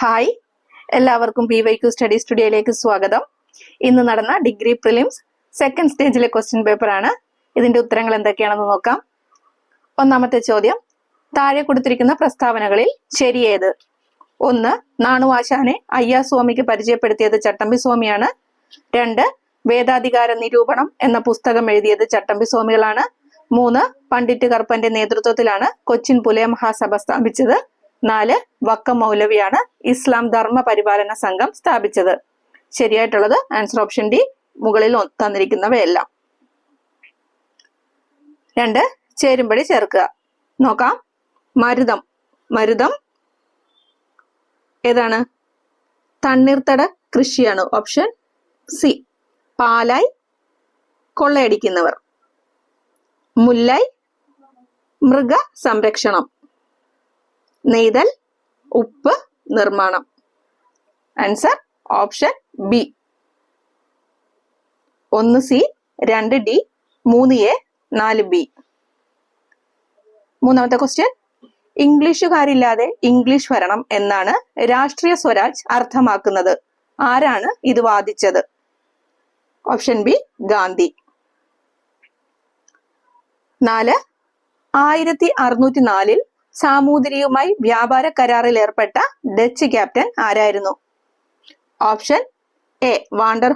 Hi. എല്ലാവർക്കും P Y Q study സ്റ്റുഡിയോയിലേക്ക് സ്വാഗതം. ഇന്ന് നടന്ന ഡിഗ്രി പ്രിലിംസ് സെക്കൻഡ് സ്റ്റേജിലെ ക്വസ്റ്റ്യൻ ആണ്. ഇതിന്റെ ഉത്തരങ്ങൾ എന്തൊക്കെയാണെന്ന് നോക്കാം. ഒന്നാമത്തെ ചോദ്യം താഴെ കൊടുത്തിരിക്കുന്ന പ്രസ്താവനകളിൽ ശരിയേത് ഒന്ന് നാണുവാശാനെ അയ്യാസ്വാമിക്ക് പരിചയപ്പെടുത്തിയത് ചട്ടമ്പി സ്വാമിയാണ്. രണ്ട് വേദാധികാര നിരൂപണം എന്ന പുസ്തകം എഴുതിയത് ചട്ടമ്പി സ്വാമികളാണ്. മൂന്ന് പണ്ഡിറ്റ് കറുപ്പന്റെ നേതൃത്വത്തിലാണ് കൊച്ചിൻ പുലയ മഹാസഭ സ്ഥാപിച്ചത്. നാല് വക്കം മൗലവിയാണ് ഇസ്ലാം ധർമ്മ പരിപാലന സംഘം സ്ഥാപിച്ചത്. ശരിയായിട്ടുള്ളത് ആൻസർ ഓപ്ഷൻ ഡി മുകളിൽ തന്നിരിക്കുന്നവയെല്ലാം. രണ്ട് ചേരുംപടി ചേർക്കുക. നോക്കാം. മരുതം. മരുതം ഏതാണ്? തണ്ണീർത്തട കൃഷിയാണ് ഓപ്ഷൻ സി പാലായി കൊള്ളയടിക്കുന്നവർ. മുല്ലായി മൃഗ സംരക്ഷണം നെയ്തൽ ഉപ്പ് നിർമ്മാണം. ആൻസർ ഓപ്ഷൻ ബി ഒന്ന് സി രണ്ട് ഡി മൂന്ന് എ നാല് ബി മൂന്നാമത്തെ ക്വസ്റ്റ്യൻ ഇംഗ്ലീഷുകാരില്ലാതെ ഇംഗ്ലീഷ് വരണം എന്നാണ് രാഷ്ട്രീയ സ്വരാജ് അർത്ഥമാക്കുന്നത്. ആരാണ് ഇത് വാദിച്ചത്? Option B Gandhi. നാല് ആയിരത്തി അറുന്നൂറ്റി നാലിൽ സാമൂതിരിയുമായി വ്യാപാര കരാറിൽ ഏർപ്പെട്ട ഡച്ച് ക്യാപ്റ്റൻ ആരായിരുന്നു? ഓപ്ഷൻ എ വാണ്ടർ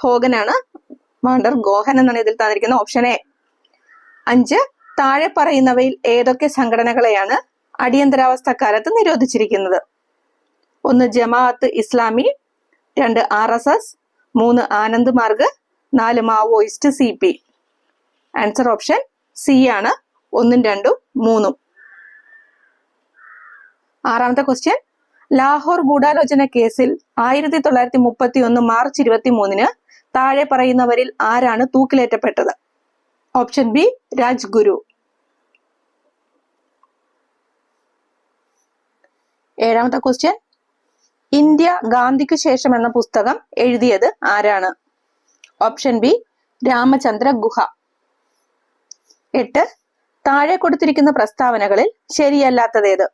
ഹോഗനാണ് വാണ്ടർ ഗോഹൻ എന്നാണ് ഇതിൽ തന്നിരിക്കുന്നത്. ഓപ്ഷൻ എ അഞ്ച് താഴെ പറയുന്നവയിൽ ഏതൊക്കെ സംഘടനകളെയാണ് അടിയന്തരാവസ്ഥ കാലത്ത് നിരോധിച്ചിരിക്കുന്നത്? ഒന്ന് ജമാഅത്ത് ഇസ്ലാമി. രണ്ട് ആർ എസ് എസ്. മൂന്ന് ആനന്ദ് മാർഗ്. നാല് Maoist C P. Answer option C ആണ്. ഒന്നും രണ്ടും മൂന്നും. ആറാമത്തെ ക്വസ്റ്റ്യൻ ലാഹോർ ഗൂഢാലോചന കേസിൽ ആയിരത്തി തൊള്ളായിരത്തി മുപ്പത്തി ഒന്ന് മാർച്ച് ഇരുപത്തി മൂന്നിന് താഴെ പറയുന്നവരിൽ ആരാണ് തൂക്കിലേറ്റപ്പെട്ടത്? Option B Rajguru. ഏഴാമത്തെ ക്വസ്റ്റ്യൻ ഇന്ത്യ ഗാന്ധിക്ക് ശേഷം എന്ന പുസ്തകം എഴുതിയത് ആരാണ്? ഓപ്ഷൻ ബി രാമചന്ദ്ര ഗുഹ. എട്ട് താഴെ കൊടുത്തിരിക്കുന്ന പ്രസ്താവനകളിൽ ശരിയല്ലാത്തതേത്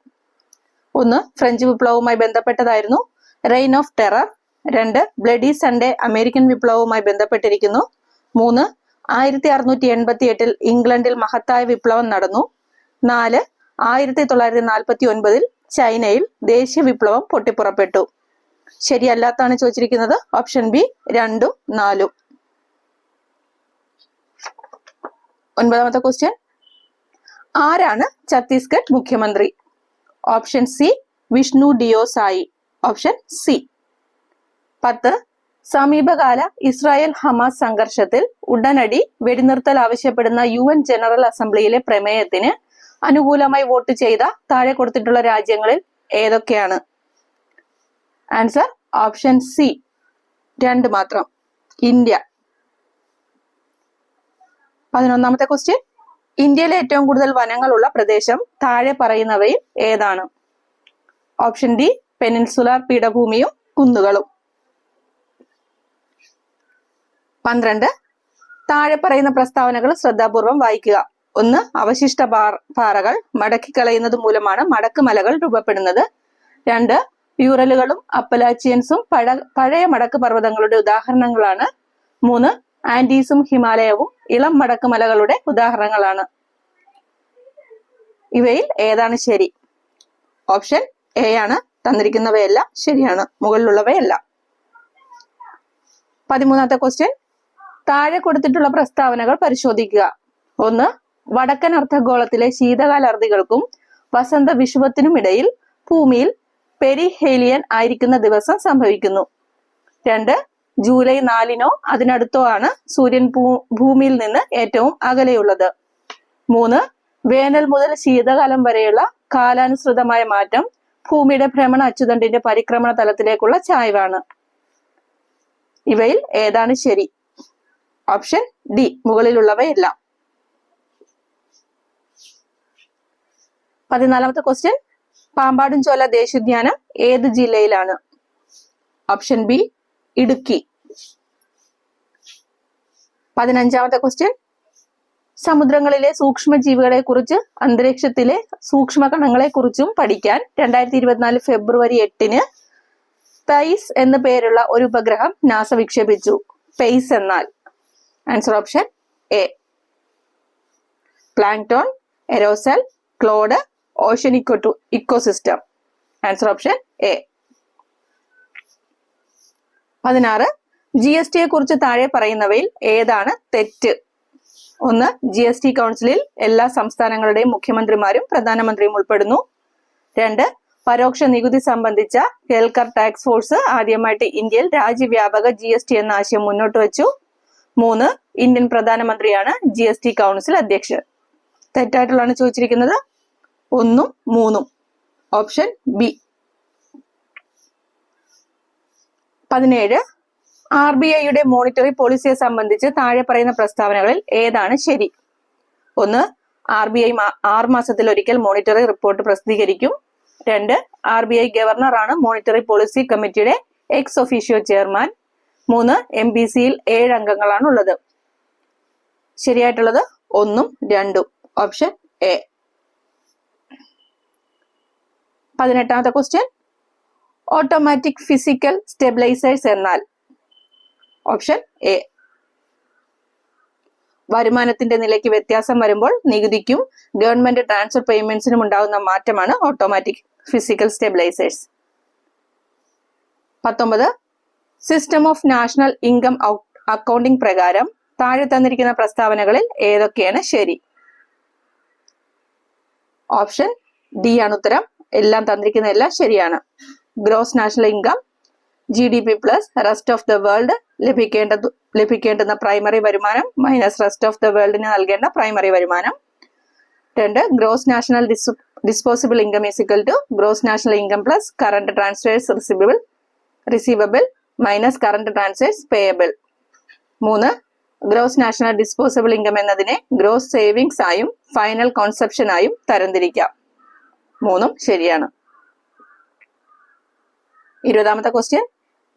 ഒന്ന് ഫ്രഞ്ച് വിപ്ലവവുമായി ബന്ധപ്പെട്ടതായിരുന്നു. റെയിൻ ഓഫ് ടെറർ രണ്ട് ബ്ലഡി സൺഡേ അമേരിക്കൻ വിപ്ലവവുമായി ബന്ധപ്പെട്ടിരിക്കുന്നു. മൂന്ന് ആയിരത്തി അറുന്നൂറ്റി എൺപത്തി എട്ടിൽ ഇംഗ്ലണ്ടിൽ മഹത്തായ വിപ്ലവം നടന്നു. നാല് ആയിരത്തി തൊള്ളായിരത്തി നാൽപ്പത്തി ഒൻപതിൽ ചൈനയിൽ ദേശീയ വിപ്ലവം പൊട്ടിപ്പുറപ്പെട്ടു. ശരിയല്ലാത്താണ് ചോദിച്ചിരിക്കുന്നത്. ഓപ്ഷൻ ബി രണ്ടും നാലും. ഒൻപതാമത്തെ ക്വസ്റ്റ്യൻ ആരാണ് ഛത്തീസ്ഗഡ് മുഖ്യമന്ത്രി? Option C Vishnu Deo Sai option C പത്ത് സമീപകാല ഇസ്രായേൽ ഹമാസ് സംഘർഷത്തിൽ ഉടനടി വെടിനിർത്തൽ ആവശ്യപ്പെടുന്ന യു എൻ ജനറൽ അസംബ്ലിയിലെ പ്രമേയത്തിന് അനുകൂലമായി വോട്ട് ചെയ്ത താഴെ കൊടുത്തിട്ടുള്ള രാജ്യങ്ങളിൽ ഏതൊക്കെയാണ്? ആൻസർ ഓപ്ഷൻ സി രണ്ട് മാത്രം. ഇന്ത്യ. പതിനൊന്നാമത്തെ ക്വസ്റ്റ്യൻ ഇന്ത്യയിലെ ഏറ്റവും കൂടുതൽ വനങ്ങളുള്ള പ്രദേശം താഴെ പറയുന്നവയിൽ ഏതാണ്? ഓപ്ഷൻ ഡി പെനിൻസുലാർ പീഠഭൂമിയും കുന്നുകളും. പന്ത്രണ്ട് താഴെ പറയുന്ന പ്രസ്താവനകൾ ശ്രദ്ധാപൂർവം വായിക്കുക. ഒന്ന് അവശിഷ്ട പാറ- പാറകൾ മടക്കിക്കളയുന്നത് മൂലമാണ് മടക്ക് മലകൾ രൂപപ്പെടുന്നത്. രണ്ട് യൂറലുകളും അപ്പലാച്ചിയൻസും പഴ പഴയ മടക്ക് പർവതങ്ങളുടെ ഉദാഹരണങ്ങളാണ്. മൂന്ന് ആൻഡീസും ഹിമാലയവും ഇളം മടക്ക് മലകളുടെ ഉദാഹരണങ്ങളാണ്. ഇവയിൽ ഏതാണ് ശരി? ഓപ്ഷൻ എ ആണ്. തന്നിരിക്കുന്നവയെല്ലാം ശരിയാണ്. മുകളിലുള്ളവയെല്ലാം. പതിമൂന്നാമത്തെ ക്വസ്റ്റ്യൻ താഴെ കൊടുത്തിട്ടുള്ള പ്രസ്താവനകൾ പരിശോധിക്കുക. ഒന്ന് വടക്കൻ അർദ്ധഗോളത്തിലെ ശീതകാല വസന്ത വിഷുവത്തിനും ഇടയിൽ ഭൂമിയിൽ പെരിഹേലിയൻ ആയിരിക്കുന്ന ദിവസം സംഭവിക്കുന്നു. രണ്ട് ജൂലൈ നാലിനോ അതിനടുത്തോ ആണ് സൂര്യൻ ഭൂമിയിൽ നിന്ന് ഏറ്റവും അകലെയുള്ളത്. മൂന്ന് വേനൽ മുതൽ ശീതകാലം വരെയുള്ള കാലാനുസൃതമായ മാറ്റം ഭൂമിയുടെ ഭ്രമണ അച്ചുതണ്ടിന്റെ പരിക്രമണ തലത്തിലേക്കുള്ള ചായ്വാണ്. ഇവയിൽ ഏതാണ് ശരി? ഓപ്ഷൻ ഡി മുകളിലുള്ളവയെല്ലാം. പതിനാലാമത്തെ ക്വസ്റ്റ്യൻ പാമ്പാടും ചോല ദേശീയോദ്യാനം ഏത് ജില്ലയിലാണ്? Option B Idukki. പതിനഞ്ചാമത്തെ ക്വസ്റ്റ്യൻ സമുദ്രങ്ങളിലെ സൂക്ഷ്മജീവികളെ കുറിച്ച് അന്തരീക്ഷത്തിലെ സൂക്ഷ്മ കണങ്ങളെ കുറിച്ചും പഠിക്കാൻ രണ്ടായിരത്തി ഇരുപത്തിനാല് ഫെബ്രുവരി എട്ടിന് പെയ്സ് എന്ന പേരുള്ള ഒരു ഉപഗ്രഹം നാസ വിക്ഷേപിച്ചു. പെയ്സ് എന്നാൽ answer option A plankton aerosol cloud ocean eco ecosystem answer option A പതിനാറ്. ജി എസ് ടിയെ കുറിച്ച് താഴെ പറയുന്നവയിൽ ഏതാണ് തെറ്റ്? ഒന്ന് ജി എസ് ടി കൗൺസിലിൽ എല്ലാ സംസ്ഥാനങ്ങളുടെയും മുഖ്യമന്ത്രിമാരും പ്രധാനമന്ത്രിയും ഉൾപ്പെടുന്നു. രണ്ട് പരോക്ഷ നികുതി സംബന്ധിച്ച കേൽക്കർ ടാക്സ് ഫോഴ്സ് ആദ്യമായിട്ട് ഇന്ത്യയിൽ രാജ്യവ്യാപക ജി എസ് ടി എന്ന ആശയം മുന്നോട്ട് വെച്ചു. മൂന്ന് ഇന്ത്യൻ പ്രധാനമന്ത്രിയാണ് ജി എസ് ടി കൗൺസിൽ അധ്യക്ഷൻ. തെറ്റായിട്ടുള്ളതാണ് ചോദിച്ചിരിക്കുന്നത്. ഒന്നും മൂന്നും. Option B. പതിനേഴ്. ആർ ബി ഐയുടെ മോണിറ്ററി പോളിസിയെ സംബന്ധിച്ച് താഴെ പറയുന്ന പ്രസ്താവനകളിൽ ഏതാണ് ശരി? ഒന്ന് ആർ ബി ഐ ആറ് മാസത്തിൽ ഒരിക്കൽ മോണിറ്ററി റിപ്പോർട്ട് പ്രസിദ്ധീകരിക്കും. രണ്ട് ആർ ബി ഐ ഗവർണറാണ് മോണിറ്ററി പോളിസി കമ്മിറ്റിയുടെ എക്സ് ഒഫീഷ്യോ ചെയർമാൻ മൂന്ന് എം ബി സിയിൽ ഏഴ് അംഗങ്ങളാണ് ഉള്ളത്. ശരിയായിട്ടുള്ളത് ഒന്നും രണ്ടും. ഓപ്ഷൻ എ പതിനെട്ടാമത്തെ ക്വസ്റ്റ്യൻ ഓട്ടോമാറ്റിക് ഫിസിക്കൽ സ്റ്റെബിലൈസേഴ്സ് എന്നാൽ ഓപ്ഷൻ എ വരുമാനത്തിന്റെ നിലയ്ക്ക് വ്യത്യാസം വരുമ്പോൾ നികുതിക്കും ഗവൺമെന്റ് ട്രാൻസ്ഫർ പേയ്മെന്റ്സിനും ഉണ്ടാകുന്ന മാറ്റമാണ് ഓട്ടോമാറ്റിക് ഫിസിക്കൽ സ്റ്റെബിലൈസേഴ്സ് പത്തൊമ്പത് system of national income accounting പ്രകാരം താഴെ തന്നിരിക്കുന്ന പ്രസ്താവനകളിൽ ഏതൊക്കെയാണ് ശരി? ഓപ്ഷൻ ഡി ആണ് ഉത്തരം എല്ലാം തന്നിരിക്കുന്നതെല്ലാം ശരിയാണ്. Gross national income G D P plus rest of the world ലഭിക്കേണ്ട ലഭിക്കേണ്ടുന്ന പ്രൈമറി വരുമാനം മൈനസ് റെസ്റ്റ് ഓഫ് ദ വേൾഡിന് നൽകേണ്ട പ്രൈമറി വരുമാനം. രണ്ട് gross national disposable income is equal to gross national income plus current transfers receivable receivable minus current transfers payable മൂന്ന് gross national disposable income എന്നതിനെ gross savings ആയും final Concepcion ആയും തരംതിരിക്കാം. മൂന്നും ശരിയാണ്. ഇരുപതാമത്തെ ക്വസ്റ്റ്യൻ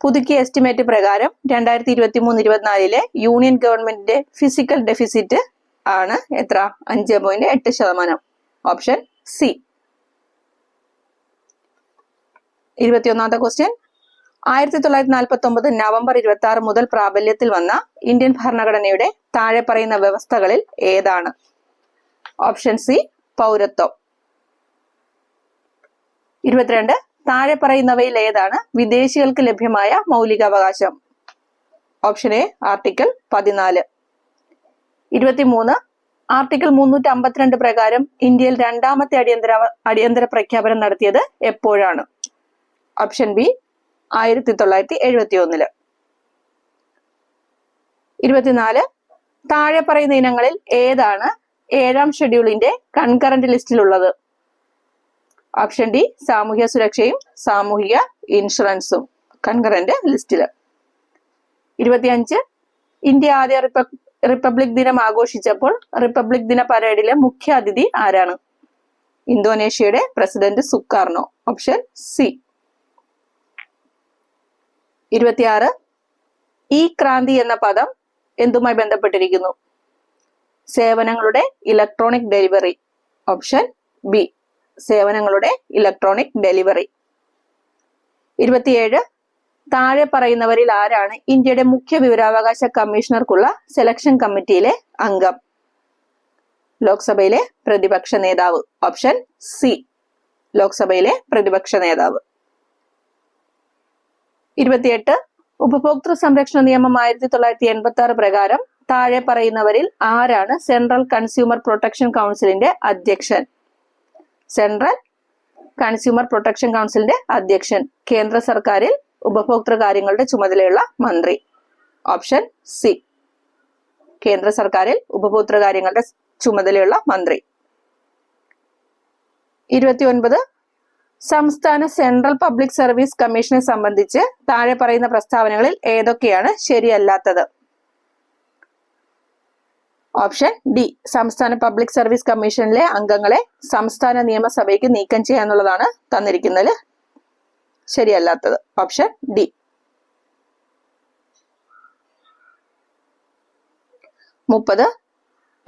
പുതുക്കിയ എസ്റ്റിമേറ്റ് പ്രകാരം രണ്ടായിരത്തി ഇരുപത്തി മൂന്ന് ഇരുപത്തിനാലിലെ യൂണിയൻ ഗവൺമെന്റിന്റെ ഫിസിക്കൽ ഡെഫിസിറ്റ് ആണ് എത്ര? അഞ്ച് പോയിന്റ് എട്ട് ശതമാനം. ഓപ്ഷൻ സി ഇരുപത്തിയൊന്നാമത്തെ ക്വസ്റ്റ്യൻ ആയിരത്തി തൊള്ളായിരത്തി നാൽപ്പത്തി ഒമ്പത് നവംബർ ഇരുപത്തി ആറ് മുതൽ പ്രാബല്യത്തിൽ വന്ന ഇന്ത്യൻ ഭരണഘടനയുടെ താഴെ പറയുന്ന വ്യവസ്ഥകളിൽ ഏതാണ്? ഓപ്ഷൻ സി പൗരത്വം. ഇരുപത്തിരണ്ട് താഴെ പറയുന്നവയിൽ ഏതാണ്? വിദേശികൾക്ക് ലഭ്യമായ മൗലികാവകാശം. ഓപ്ഷൻ എ ആർട്ടിക്കിൾ പതിനാല്. ഇരുപത്തിമൂന്ന് ആർട്ടിക്കിൾ മുന്നൂറ്റി അമ്പത്തിരണ്ട് പ്രകാരം ഇന്ത്യയിൽ രണ്ടാമത്തെ അടിയന്തര അടിയന്തര പ്രഖ്യാപനം നടത്തിയത് എപ്പോഴാണ്? ഓപ്ഷൻ ബി ആയിരത്തി തൊള്ളായിരത്തി എഴുപത്തി ഒന്നിൽ ഇരുപത്തിനാല് താഴെ പറയുന്ന ഇനങ്ങളിൽ ഏതാണ് ഏഴാം ഷെഡ്യൂളിന്റെ കൺകറന്റ് ലിസ്റ്റിലുള്ളത് ഓപ്ഷൻ ഡി സാമൂഹ്യ സുരക്ഷയും സാമൂഹിക ഇൻഷുറൻസും. കൺകറന്റ് ലിസ്റ്റിൽ. ഇരുപത്തിയഞ്ച് ഇന്ത്യ ആദ്യ റിപ്പബ്ലിക് ദിനം ആഘോഷിച്ചപ്പോൾ റിപ്പബ്ലിക് ദിന പരേഡിലെ മുഖ്യ അതിഥി ആരാണ്? ഇന്തോനേഷ്യയുടെ പ്രസിഡന്റ് സുക്കാർണോ? Option C. ഇരുപത്തിയാറ് ഈ ക്രാന്തി എന്ന പദം എന്തുമായി ബന്ധപ്പെട്ടിരിക്കുന്നു? സേവനങ്ങളുടെ ഇലക്ട്രോണിക് ഡെലിവറി. Option B. സേവനങ്ങളുടെ ഇലക്ട്രോണിക് ഡെലിവറി ഇരുപത്തിയേഴ് താഴെ പറയുന്നവരിൽ ആരാണ് ഇന്ത്യയുടെ മുഖ്യ വിവരാവകാശ കമ്മീഷണർക്കുള്ള സെലക്ഷൻ കമ്മിറ്റിയിലെ അംഗം? ലോക്സഭയിലെ പ്രതിപക്ഷ നേതാവ്. ഓപ്ഷൻ സി ലോക്സഭയിലെ പ്രതിപക്ഷ നേതാവ്. ഇരുപത്തിയെട്ട് ഉപഭോക്തൃ സംരക്ഷണ നിയമം ആയിരത്തി തൊള്ളായിരത്തി എൺപത്തി ആറ് പ്രകാരം താഴെ പറയുന്നവരിൽ ആരാണ് സെൻട്രൽ കൺസ്യൂമർ പ്രൊട്ടക്ഷൻ കൗൺസിലിന്റെ അധ്യക്ഷൻ? സെൻട്രൽ കൺസ്യൂമർ പ്രൊട്ടക്ഷൻ കൗൺസിലിന്റെ അധ്യക്ഷൻ കേന്ദ്ര സർക്കാരിൽ ഉപഭോക്തൃ കാര്യങ്ങളുടെ ചുമതലയുള്ള മന്ത്രി. Option C. കേന്ദ്ര സർക്കാരിൽ ഉപഭോക്തൃ കാര്യങ്ങളുടെ ചുമതലയുള്ള മന്ത്രി. ഇരുപത്തിയൊൻപത്. സംസ്ഥാന സെൻട്രൽ പബ്ലിക് സർവീസ് കമ്മീഷനെ സംബന്ധിച്ച് താഴെ പറയുന്ന പ്രസ്താവനകളിൽ ഏതൊക്കെയാണ് ശരിയല്ലാത്തത്? ഓപ്ഷൻ ഡി സംസ്ഥാന പബ്ലിക് സർവീസ് കമ്മീഷനിലെ അംഗങ്ങളെ സംസ്ഥാന നിയമസഭയ്ക്ക് നീക്കം ചെയ്യാന്നുള്ളതാണ് തന്നിരിക്കുന്നത്. ശരിയല്ലാത്തത്. Option D. മുപ്പത്.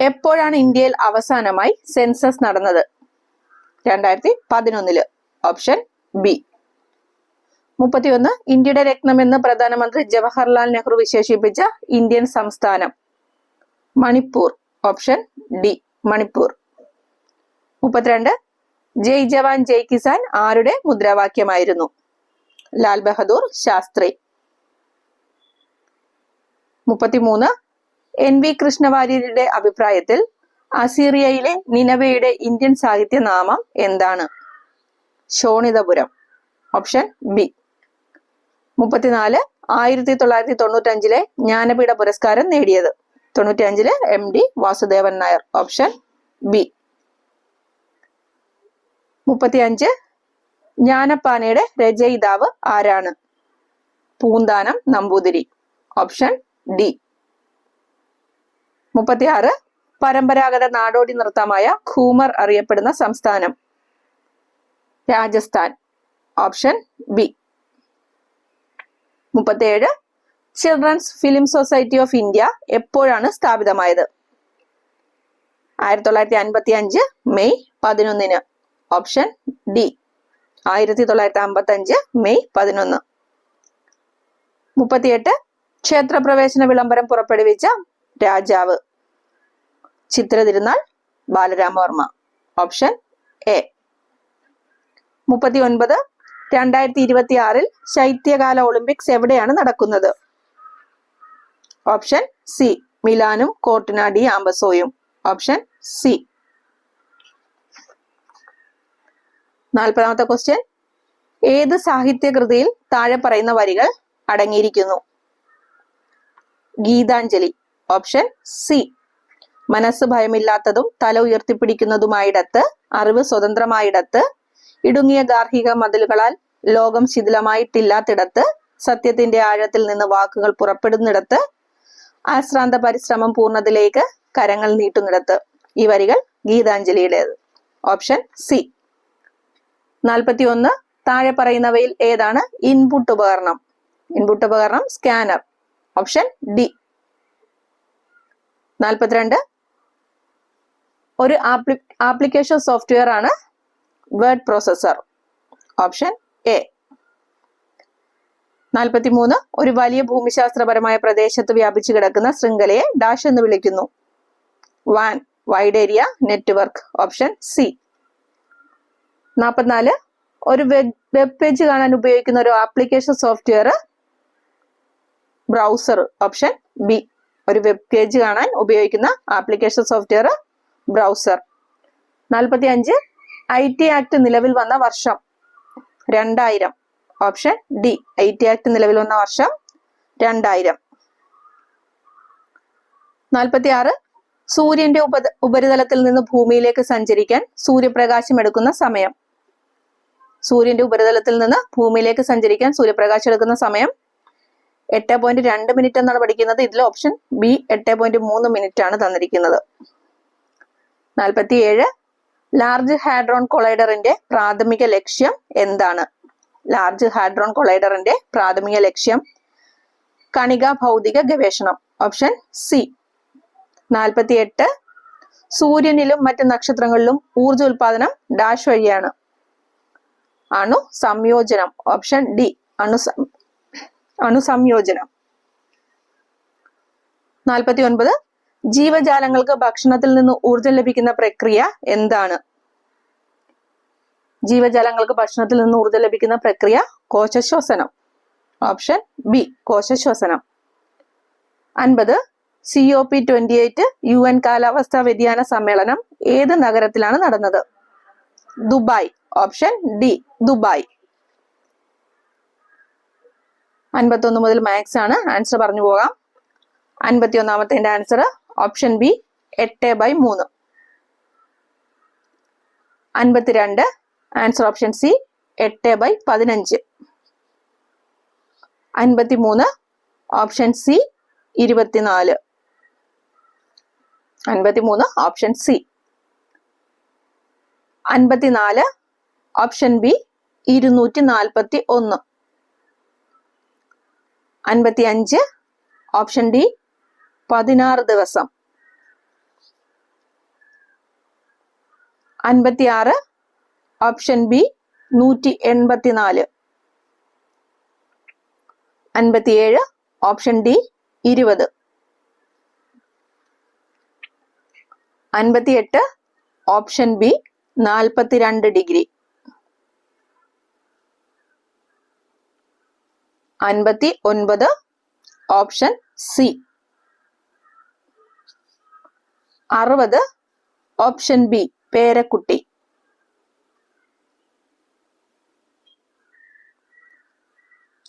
എപ്പോഴാണ് ഇന്ത്യയിൽ അവസാനമായി സെൻസസ് നടന്നത്? രണ്ടായിരത്തി പതിനൊന്നിൽ ഓപ്ഷൻ ബി. മുപ്പത്തിയൊന്ന്. ഇന്ത്യയുടെ രത്നമെന്ന് പ്രധാനമന്ത്രി ജവഹർലാൽ നെഹ്റു വിശേഷിപ്പിച്ച ഇന്ത്യൻ സംസ്ഥാനം. Manipur option D Manipur. മുപ്പത്തിരണ്ട് ജയ് ജവാൻ ജയ് കിസാൻ ആരുടെ മുദ്രാവാക്യമായിരുന്നു? ലാൽ ബഹദൂർ ശാസ്ത്രി. മുപ്പത്തിമൂന്ന് എൻ വി കൃഷ്ണവാര്യരുടെ അഭിപ്രായത്തിൽ അസീറിയയിലെ നിനവയുടെ ഇന്ത്യൻ സാഹിത്യ നാമം എന്താണ്? Shonitapuram option B. മുപ്പത്തിനാല് ആയിരത്തി തൊള്ളായിരത്തി തൊണ്ണൂറ്റഞ്ചിലെ ജ്ഞാനപീഠ പുരസ്കാരം നേടിയത്. തൊണ്ണൂറ്റിയഞ്ചിൽ M D Vasudevan Nair option B മുപ്പത്തി അഞ്ച് ജ്ഞാനപ്പാനയുടെ രചയിതാവ് ആരാണ്? പൂന്താനം നമ്പൂതിരി ഓപ്ഷൻ ഡി മുപ്പത്തിയാറ് പരമ്പരാഗത നാടോടി നൃത്തമായ ഖൂമർ അറിയപ്പെടുന്ന സംസ്ഥാനം രാജസ്ഥാൻ ഓപ്ഷൻ ബി മുപ്പത്തിയേഴ് children's film society of India എപ്പോഴാണ് സ്ഥാപിതമായത്? ആയിരത്തി തൊള്ളായിരത്തി അൻപത്തി അഞ്ച് മെയ് പതിനൊന്നിന്. Option D. ആയിരത്തി തൊള്ളായിരത്തി അമ്പത്തി അഞ്ച് മെയ് പതിനൊന്ന്. മുപ്പത്തിയെട്ട് ക്ഷേത്രപ്രവേശന വിളംബരം പുറപ്പെടുവിച്ച രാജാവ്. ചിത്ര തിരുനാൾ ബാലരാമവർമ്മ. Option A. മുപ്പത്തി ഒൻപത് രണ്ടായിരത്തി ഇരുപത്തി ആറിൽ ശൈത്യകാല ഒളിമ്പിക്സ് എവിടെയാണ് നടക്കുന്നത്? ഓപ്ഷൻ സി മിലാനും കോർട്ടിനാടി ആംബസോയും. ഓപ്ഷൻ സി നാൽപ്പതാമത്തെ ക്വസ്റ്റ്യൻ ഏത് സാഹിത്യകൃതിയിൽ താഴെ പറയുന്ന വരികൾ അടങ്ങിയിരിക്കുന്നു? ഗീതാഞ്ജലി. ഓപ്ഷൻ സി മനസ്സ് ഭയമില്ലാത്തതും തല ഉയർത്തിപ്പിടിക്കുന്നതുമായിടത്ത് അറിവ് സ്വതന്ത്രമായിടത്ത് ഇടുങ്ങിയ ഗാർഹിക മതിലുകളാൽ ലോകം ശിഥിലമായിട്ടില്ലാത്തിടത്ത് സത്യത്തിന്റെ ആഴത്തിൽ നിന്ന് വാക്കുകൾ പുറപ്പെടുന്നിടത്ത് ആശ്രാന്ത പരിശ്രമം പൂർണതയിലേക്ക് കരങ്ങൾ നീട്ടുന്നിടത്ത്. ഈ വരികൾ ഗീതാഞ്ജലിയുടേത്. Option C. നാൽപ്പത്തി ഒന്ന് താഴെ പറയുന്നവയിൽ ഏതാണ്? ഇൻപുട്ട് ഉപകരണം. ഇൻപുട്ട് ഉപകരണം സ്കാനർ. Option D. നാൽപ്പത്തിരണ്ട് ഒരു ആപ്ലി ആപ്ലിക്കേഷൻ സോഫ്റ്റ്വെയർ ആണ് വേർഡ് പ്രോസസർ. Option A. നാൽപ്പത്തി മൂന്ന് ഒരു വലിയ ഭൂമിശാസ്ത്രപരമായ പ്രദേശത്ത് വ്യാപിച്ചു കിടക്കുന്ന ശൃംഖലയെ ഡാഷ് എന്ന് വിളിക്കുന്നു. Van wide area network option C. നാൽപ്പത്തിനാല് ഒരു വെബ് പേജ് കാണാൻ ഉപയോഗിക്കുന്ന ഒരു application software browser option B. ഒരു വെബ് പേജ് കാണാൻ ഉപയോഗിക്കുന്ന ആപ്ലിക്കേഷൻ സോഫ്റ്റ്വെയർ ബ്രൗസർ. നാൽപ്പത്തി അഞ്ച് ഐ ടി ആക്ട് നിലവിൽ വന്ന വർഷം രണ്ടായിരം. Option D. I T act നിലവിൽ വന്ന വർഷം രണ്ടായിരം. നാൽപ്പത്തി ആറ് സൂര്യന്റെ ഉപ ഉപരിതലത്തിൽ നിന്ന് ഭൂമിയിലേക്ക് സഞ്ചരിക്കാൻ സൂര്യപ്രകാശം എടുക്കുന്ന സമയം. സൂര്യന്റെ ഉപരിതലത്തിൽ നിന്ന് ഭൂമിയിലേക്ക് സഞ്ചരിക്കാൻ സൂര്യപ്രകാശം എടുക്കുന്ന സമയം എട്ട് പോയിന്റ് രണ്ട് മിനിറ്റ് എന്നാണ് പഠിക്കുന്നത്. ഇതിൽ ഓപ്ഷൻ ബി എട്ട് പോയിന്റ് മൂന്ന് മിനിറ്റ് ആണ് തന്നിരിക്കുന്നത്. നാൽപ്പത്തി ഏഴ് ലാർജ് ഹാഡ്രോൺ കൊളൈഡറിന്റെ പ്രാഥമിക ലക്ഷ്യം എന്താണ്? ലാർജ് ഹാഡ്രോൺ കൊളൈഡറിന്റെ പ്രാഥമിക ലക്ഷ്യം കണിക ഭൗതിക ഗവേഷണം. Option C. നാൽപ്പത്തിയെട്ട് സൂര്യനിലും മറ്റ് നക്ഷത്രങ്ങളിലും ഊർജ ഉൽപാദനം ഡാഷ് വഴിയാണ്. അണു സംയോജനം. Option D. അണു അണുസംയോജനം നാൽപ്പത്തി ഒൻപത് ജീവജാലങ്ങൾക്ക് ഭക്ഷണത്തിൽ നിന്ന് ഊർജം ലഭിക്കുന്ന പ്രക്രിയ എന്താണ്? ജീവജാലങ്ങൾക്ക് ഭക്ഷണത്തിൽ നിന്ന് ഊർജം ലഭിക്കുന്ന പ്രക്രിയ കോശശ്വസനം. ഓപ്ഷൻ ബി കോശശ്വസനം. അൻപത് C O P twenty eight U N കാലാവസ്ഥാ വ്യതിയാന സമ്മേളനം ഏത് നഗരത്തിലാണ് നടന്നത്? ദുബായ്. Option D Dubai. അൻപത്തൊന്ന് മുതൽ മാത്സ് ആണ്. ആൻസർ പറഞ്ഞു പോകാം. അൻപത്തി ഒന്നാമത്തെ ആൻസർ ഓപ്ഷൻ ബി എട്ട് ബൈ മൂന്ന്. അൻപത്തിരണ്ട് ആൻസർ ഓപ്ഷൻ സി എട്ട് ബൈ പതിനഞ്ച്. അൻപത്തി മൂന്ന് ഓപ്ഷൻ സി ഇരുപത്തിനാല്. അൻപത്തി മൂന്ന് ഓപ്ഷൻ സി അൻപത്തിനാല് ഓപ്ഷൻ ബി ഇരുന്നൂറ്റി നാൽപ്പത്തി ഒന്ന് അൻപത്തി അഞ്ച് ഓപ്ഷൻ ഡി പതിനാറ് ദിവസം. അൻപത്തി ആറ് ഓപ്ഷൻ ബി നൂറ്റി എൺപത്തിനാല്. അൻപത്തിയേഴ് ഓപ്ഷൻ ഡി ഇരുപത്. അൻപത്തിയെട്ട് ഓപ്ഷൻ ബി നാൽപ്പത്തിരണ്ട് ഡിഗ്രി. അൻപത്തി ഒൻപത് ഓപ്ഷൻ സി അറുപത് ഓപ്ഷൻ ബി പേരക്കുട്ടി.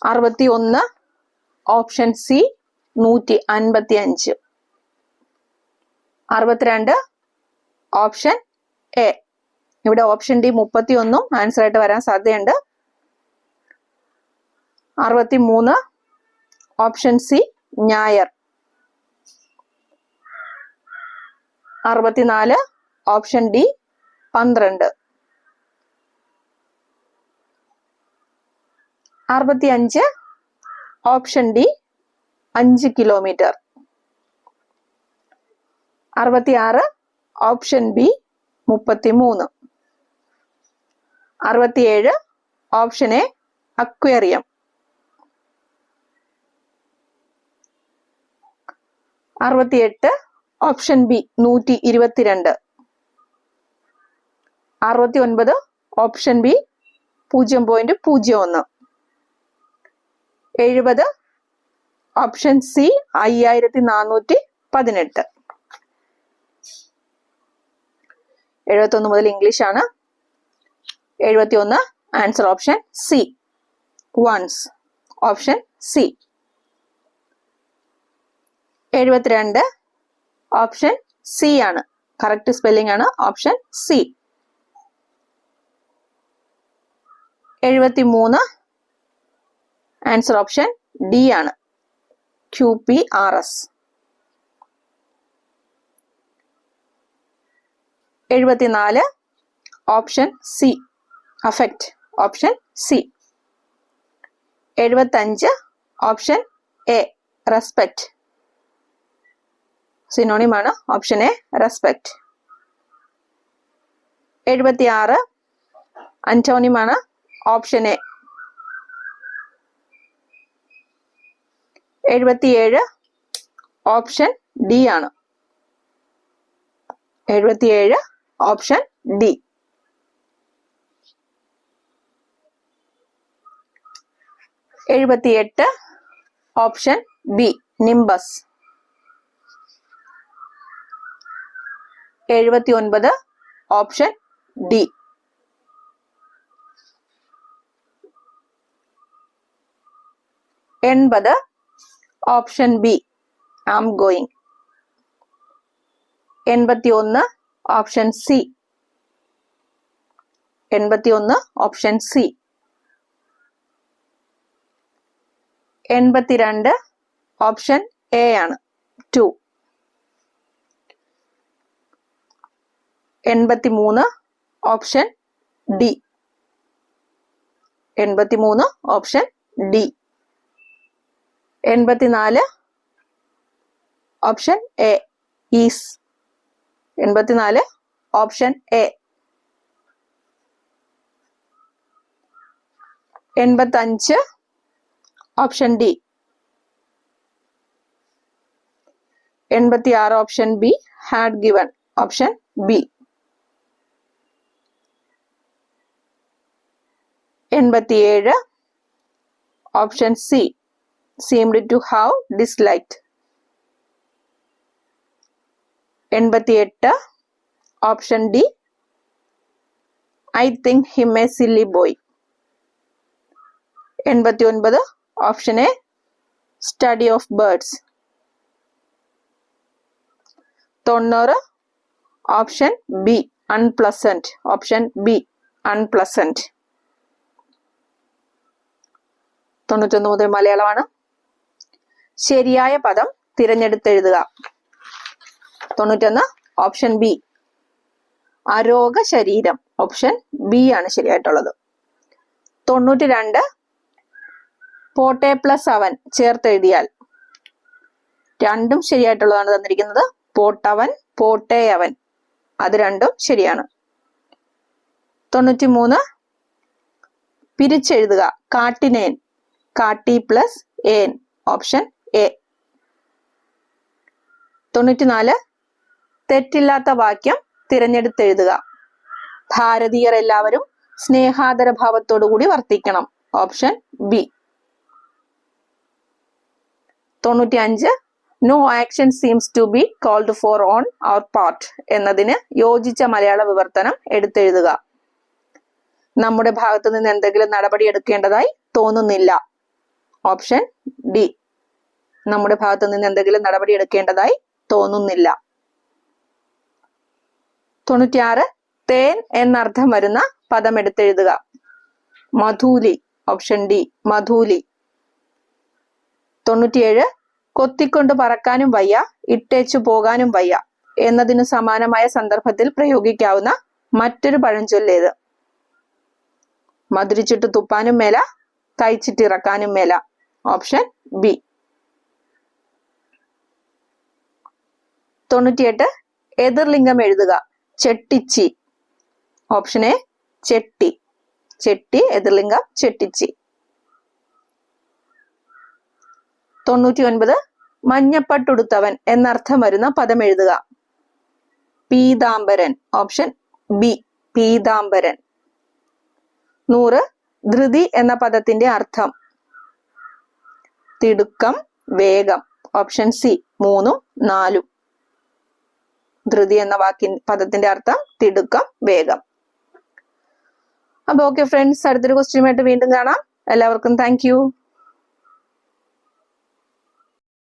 അറുപത്തി ഒന്ന് ഓപ്ഷൻ സി നൂറ്റി അൻപത്തി അഞ്ച് അറുപത്തിരണ്ട് ഓപ്ഷൻ എ ഇവിടെ ഓപ്ഷൻ ഡി മുപ്പത്തി ഒന്നും ആൻസർ ആയിട്ട് വരാൻ സാധ്യതയുണ്ട്. അറുപത്തി മൂന്ന് ഓപ്ഷൻ സി ഞായർ. അറുപത്തിനാല് ഓപ്ഷൻ ഡി പന്ത്രണ്ട്. അറുപത്തി അഞ്ച് ഓപ്ഷൻ ഡി അഞ്ച് കിലോമീറ്റർ. അറുപത്തി ആറ് ഓപ്ഷൻ ബി മുപ്പത്തി മൂന്ന് അറുപത്തിയേഴ് ഓപ്ഷൻ എ അക്വേറിയം. അറുപത്തിയെട്ട് ഓപ്ഷൻ ബി നൂറ്റി ഇരുപത്തിരണ്ട് അറുപത്തി ഒൻപത് ഓപ്ഷൻ ബി പൂജ്യം പോയിന്റ് പൂജ്യം ഒന്ന്. എഴുപത്. ഓപ്ഷൻ സി അയ്യായിരത്തി നാനൂറ്റി പതിനെട്ട് എഴുപത്തി ഒന്ന് മുതൽ ഇംഗ്ലീഷ് ആണ്. എഴുപത്തി ഒന്ന് answer option C once option C എഴുപത്തിരണ്ട് ഓപ്ഷൻ സി ആണ്. കറക്റ്റ് സ്പെല്ലിംഗ് ആണ് ഓപ്ഷൻ സി എഴുപത്തി മൂന്ന് ആൻസർ ഓപ്ഷൻ ഡി ആണ്. ക്യു പി ആർ എസ് എഴുപത്തിനാല് option C affect option C എഴുപത്തഞ്ച് ഓപ്ഷൻ എ റെസ്പെക്റ്റ് സിനോണിമാണ് ഓപ്ഷൻ എ റെസ്പെക്റ്റ് എഴുപത്തി ആറ് അന്റോണിമാണ് ഓപ്ഷൻ എ എഴുപത്തിയേഴ് ഓപ്ഷൻ ഡി ആണ്. എഴുപത്തിയേഴ് ഓപ്ഷൻ ഡി. എഴുപത്തിയെട്ട് ഓപ്ഷൻ ബി നിംബസ് എഴുപത്തി ഒൻപത് ഓപ്ഷൻ ഡി. എൺപത് ഓപ്ഷൻ ബി ആം ഗോയിങ് എൺപത്തി ഒന്ന് ഓപ്ഷൻ സി എൺപത്തി ഒന്ന് ഓപ്ഷൻ സി എൺപത്തിരണ്ട് ഓപ്ഷൻ എ ആണ്. ടു എൺപത്തി മൂന്ന് ഓപ്ഷൻ ഡി എൺപത്തി മൂന്ന് ഓപ്ഷൻ ഡി എൺപത്തിനാല്. Option A is. എൺപത്തിനാല് ഓപ്ഷൻ എ. എൺപത്തഞ്ച് ഓപ്ഷൻ ഡി. എൺപത്തി ആറ് option B. Had given option B. എൺപത്തിയേഴ് option C. Seemed to have disliked. എൺപത്തിയെട്ട് option D I think him a silly boy എൺപത്തി ഒൻപത് option A study of birds തൊണ്ണൂറ് option B unpleasant option B unpleasant തൊണ്ണൂറ്റൊന്ന് മുതൽ മലയാളമാണ്. ശരിയായ പദം തിരഞ്ഞെടുത്തെഴുതുക. തൊണ്ണൂറ്റൊന്ന് ഓപ്ഷൻ ബി അരോഗ ശരീരം ഓപ്ഷൻ ബി ആണ് ശരിയായിട്ടുള്ളത്. തൊണ്ണൂറ്റി രണ്ട് പോട്ടെ പ്ലസ് അവൻ ചേർത്തെഴുതിയാൽ. രണ്ടും ശരിയായിട്ടുള്ളതാണ് തന്നിരിക്കുന്നത്. പോട്ടവൻ പോട്ടെ അവൻ. അത് രണ്ടും ശരിയാണ്. തൊണ്ണൂറ്റി മൂന്ന് പിരിച്ചെഴുതുക. കാട്ടിനേൻ. കാട്ടി പ്ലസ് ഏൻ ഓപ്ഷൻ എ തൊണ്ണൂറ്റിനാല് തെറ്റില്ലാത്ത വാക്യം തിരഞ്ഞെടുത്തെഴുതുക. ഭാരതീയർ എല്ലാവരും സ്നേഹാദര ഭാവത്തോടു കൂടി വർത്തിക്കണം. Option B. തൊണ്ണൂറ്റി അഞ്ച് no action seems to be called for on our part എന്നതിന് യോജിച്ച മലയാള വിവർത്തനം എടുത്തെഴുതുക. നമ്മുടെ ഭാഗത്തു നിന്ന് എന്തെങ്കിലും നടപടി എടുക്കേണ്ടതായി തോന്നുന്നില്ല. Option D. നമ്മുടെ ഭാഗത്തു നിന്ന് എന്തെങ്കിലും നടപടി എടുക്കേണ്ടതായി തോന്നുന്നില്ല. തൊണ്ണൂറ്റിയാറ് തേൻ എന്നർത്ഥം വരുന്ന പദം എടുത്തെഴുതുക. മധൂലി ഓപ്ഷൻ ഡി മധൂലി. തൊണ്ണൂറ്റിയേഴ് കൊത്തിക്കൊണ്ട് പറക്കാനും വയ്യ ഇട്ടേച്ചു പോകാനും വയ്യ എന്നതിനു സമാനമായ സന്ദർഭത്തിൽ പ്രയോഗിക്കാവുന്ന മറ്റൊരു പഴഞ്ചൊല്ലേത് മധുരിച്ചിട്ട് തുപ്പാനും മേല കഴിച്ചിട്ട് ഇറക്കാനും മേല. Option B. തൊണ്ണൂറ്റിയെട്ട്. എതിർലിംഗം എഴുതുക. ചെട്ടിച്ചി. ഓപ്ഷൻ എ ചെട്ടി. ചെട്ടി എതിർലിംഗം ചെട്ടിച്ചി. തൊണ്ണൂറ്റി ഒൻപത് മഞ്ഞപ്പട്ടുടുത്തവൻ എന്നർത്ഥം വരുന്ന പദം എഴുതുക. പീതാംബരൻ. ഓപ്ഷൻ ബി പീതാംബരൻ. നൂറ്. ധൃതി എന്ന പദത്തിന്റെ അർത്ഥം. തിടുക്കം വേഗം. ഓപ്ഷൻ സി മൂന്നും നാലും. ധൃതി എന്ന വാക്കി പദത്തിന്റെ അർത്ഥം തിടുക്കം വേഗം. അപ്പൊ ഓക്കെ ഫ്രണ്ട്സ് അടുത്തൊരു ക്വസ്റ്റ്യനുമായിട്ട് വീണ്ടും കാണാം. എല്ലാവർക്കും താങ്ക്